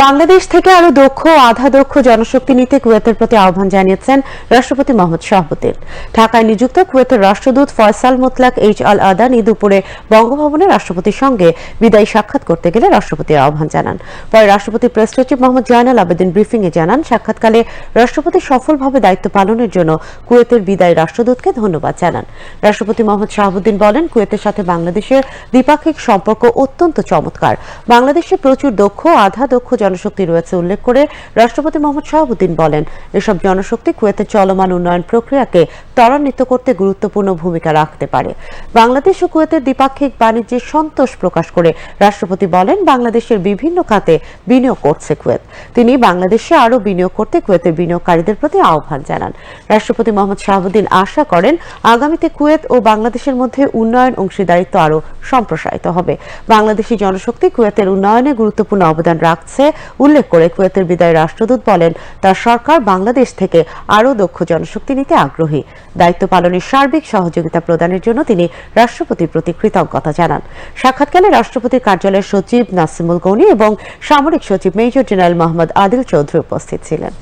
বাংলাদেশ থেকে আরও দক্ষ আধা দক্ষ জনশক্তি নিতে কুয়েতের প্রতি আহ্বান জানিয়েছেন রাষ্ট্রপতি মোহাম্মদ শাহাবুদ্দিন। ঢাকায় নিযুক্ত কুয়েতের রাষ্ট্রদূত Faisal Motlaq H Al Adani দুপুরে বঙ্গভবনে রাষ্ট্রপতির সঙ্গে বিদায়ী সাক্ষাৎ করতে গেলে রাষ্ট্রপতির আহ্বান জানান। পরে রাষ্ট্রপতি প্রেস সচিব মোহাম্মদ জয়নাল আবেদিন ব্রিফিং এ জানান, সাক্ষাৎকালে রাষ্ট্রপতি সফলভাবে দায়িত্ব পালনের জন্য কুয়েতের বিদায়ী রাষ্ট্রদূতকে ধন্যবাদ জানান। রাষ্ট্রপতি মোহাম্মদ শাহাবুদ্দিন বলেন, কুয়েতের সাথে বাংলাদেশের দ্বিপাক্ষিক সম্পর্ক অত্যন্ত চমৎকার। বাংলাদেশে প্রচুর দক্ষ আধা দক্ষ জনশক্তি রয়েছে উল্লেখ করে রাষ্ট্রপতি মোহাম্মদ শাহাবুদ্দিন বলেন, এসব জনশক্তি কুয়েতের চলমান উন্নয়ন প্রক্রিয়াকে ত্বরান্বিত করতে গুরুত্বপূর্ণ ভূমিকা রাখতে পারে। বাংলাদেশ ও কুয়েতের দ্বিপাক্ষিক বাণিজ্যে সন্তোষ প্রকাশ করে রাষ্ট্রপতি বলেন, বাংলাদেশের বিভিন্ন খাতে বিনিয়োগ করছে কুয়েত। তিনি বাংলাদেশে আরও বিনিয়োগ করতে কুয়েতের বিনিয়োগকারীদের প্রতি আহ্বান জানান। রাষ্ট্রপতি মোহাম্মদ শাহাবুদ্দিন আশা করেন, আগামীতে কুয়েত ও বাংলাদেশের মধ্যে উন্নয়ন অংশীদারিত্ব আরও সম্প্রসারিত হবে। বাংলাদেশি জনশক্তি কুয়েতের উন্নয়নে গুরুত্বপূর্ণ অবদান রাখছে উল্লেখ করে কুয়েতের বিদায় রাষ্ট্রদূত বলেন, তার সরকার বাংলাদেশ থেকে আরও দক্ষ জনশক্তি নিতে আগ্রহী। দায়িত্ব পালনের সার্বিক সহযোগিতা প্রদানের জন্য তিনি রাষ্ট্রপতির প্রতি কৃতজ্ঞতা জানান। সাক্ষাৎকালে রাষ্ট্রপতির কার্যালয়ের সচিব নাসিমুল গনি এবং সামরিক সচিব মেজর জেনারেল মোহাম্মদ আদিল চৌধুরী উপস্থিত ছিলেন।